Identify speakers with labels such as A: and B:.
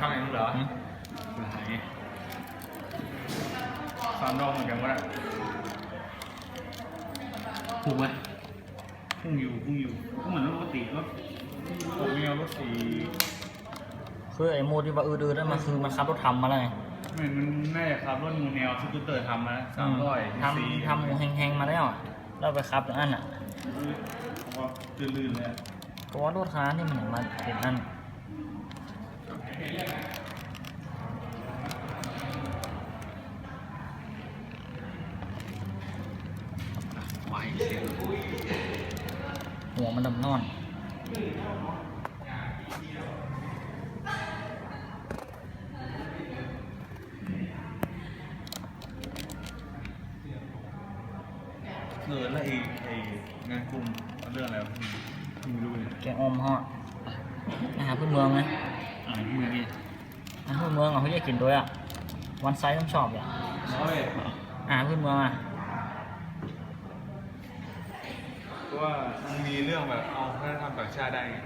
A: ข้าวยังเหรอ
B: หึ
A: หลายสามดอกเหมือนกันวะ
B: ถูกไหม
A: พุ่งอยู่พุ่งอยู่ก็เหมือนรถปกติรถผมมีเอารถสี
B: คือไอ้โมที่ว่าอือๆนั่นมันคือมันขับรถทำมาแล้วไง
A: เหมือนมันน่าจะขับรถมูแนวสกูตเตอร์ทำมาสามร้อย
B: ทำทำหมูแห้งๆมาแล้วอะแล้วไปขับอย่างนั้นอะ
A: เพราะว่าลื่นๆเลยอะ
B: เพราะว่ารถค้านี่มันอย่างมันเป็นอัน
A: ไหวเสียง
B: หัวมันดำนอน
A: เออแล้วไอ้ไอ้งานกลุ่มเรื่องอะไรวะไม่รู้เลย
B: แกงอมฮอดอาหารพื้นเมืองไง
A: อ่านที่เมืองนี่
B: อาหารพื้นเมืองอะเขาจะกินด้วยอะวันไซส์ต้องชอบอะ
A: น้อย
B: อาหารพื้นเมืองอะ
A: เพราะ ว่ามีเรื่องแบบเอาวัฒนธรรมต่างชาติได้ไง